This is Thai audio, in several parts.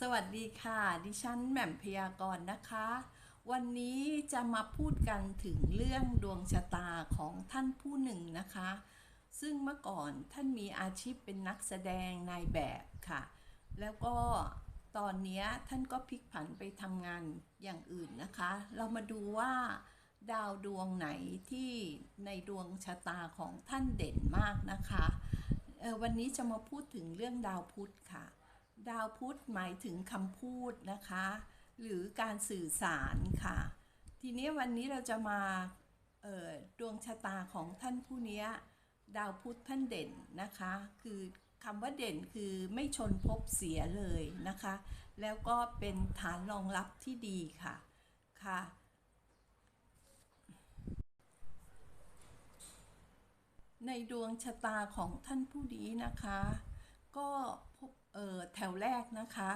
สวัสดีค่ะ ดิฉันแหม่มพยากรณ์นะคะ วันนี้จะมาพูดกันถึงเรื่องดวงชะตาของท่านผู้หนึ่งนะคะ ซึ่งเมื่อก่อนท่านมีอาชีพเป็นนักแสดงนายแบบค่ะ แล้วก็ตอนนี้ท่านก็พลิกผันไปทำงานอย่างอื่นนะคะ เรามาดูว่าดาวดวงไหนที่ในดวงชะตาของท่านเด่นมากนะคะออวันนี้จะมาพูดถึงเรื่องดาวพุธค่ะ ดาวพุธหมายถึงคำพูดนะคะ หรือการสื่อสารค่ะ ทีนี้วันนี้เราจะมาดวงชะตาของท่านผู้นี้ดาวพุธท่านเด่นนะคะ คือคำว่าเด่นคือไม่ชนภพเสียเลยนะคะ แล้วก็เป็นฐานรองรับที่ดีค่ะค่ะในดวงชะตาของท่านผู้นี้นะคะ ก็เออแถวแรกนะคะ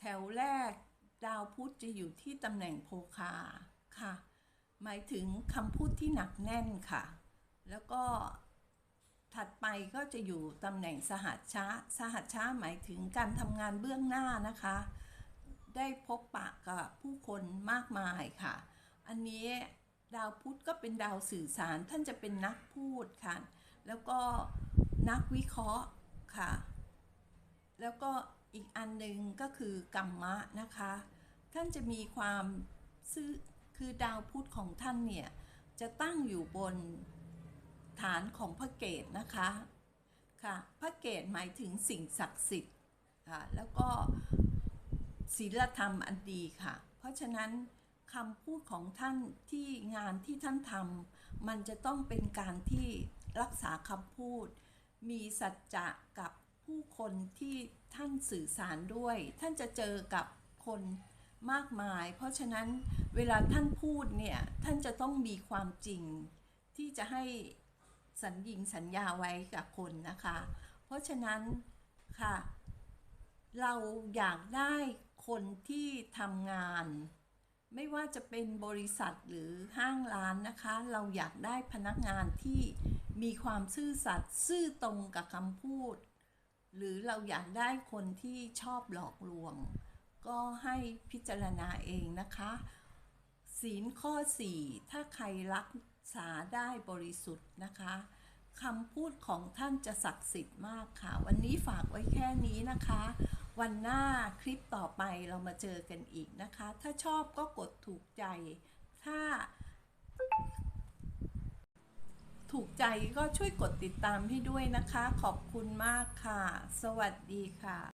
แถวแรกดาวพุธจะอยู่ที่ตำแหน่งโพคาค่ะ หมายถึงคำพูดที่หนักแน่นค่ะ แล้วก็ถัดไปก็จะอยู่ตำแหน่งสหัชชะสหัชชะหมายถึงการทำงานเบื้องหน้านะคะ ได้พบปะกับผู้คนมากมายค่ะ อันนี้ดาวพุธก็เป็นดาวสื่อสารท่านจะเป็นนักพูดค่ะ แล้วก็นักวิเคราะห์ ค่ะ แล้วก็อีกอันหนึ่งก็คือกรรมะนะคะ ท่านจะมีความซื่อคือดาวพุธของท่านเนี่ย จะตั้งอยู่บนฐานของพระเกตนะคะค่ะพระเกตหมายถึงสิ่งศักดิ์สิทธิ์ค่ะแล้วก็ศีลธรรมอันดีค่ะ เพราะฉะนั้นคำพูดของท่านที่งานที่ท่านทำมันจะต้องเป็นการที่รักษาคำพูด มีสัจจะกับผู้คนที่ท่านสื่อสารด้วย ท่านจะเจอกับคนมากมาย เพราะฉะนั้นเวลาท่านพูดเนี่ย ท่านจะต้องมีความจริง ที่จะให้สัญญิงสัญญาไว้กับคนนะคะ เพราะฉะนั้นค่ะ เราอยากได้คนที่ทำงาน ไม่ว่าจะเป็นบริษัทหรือห้างร้านนะคะ เราอยากได้พนักงานที่ มีความซื่อสัตย์ซื่อตรงกับคำพูด หรือเราอยากได้คนที่ชอบหลอกลวง ก็ให้พิจารณาเองนะคะ ศีลข้อ 4 ถ้าใครรักษาได้บริสุทธิ์นะคะคำพูดของท่านจะศักดิ์สิทธิ์มากค่ะ วันนี้ฝากไว้แค่นี้นะคะ วันหน้าคลิปต่อไปเรามาเจอกันอีกนะคะ ถ้าชอบก็กดถูกใจ ถ้า ถูกใจก็ช่วยกดติดตามให้ด้วยนะคะ ขอบคุณมากค่ะ สวัสดีค่ะ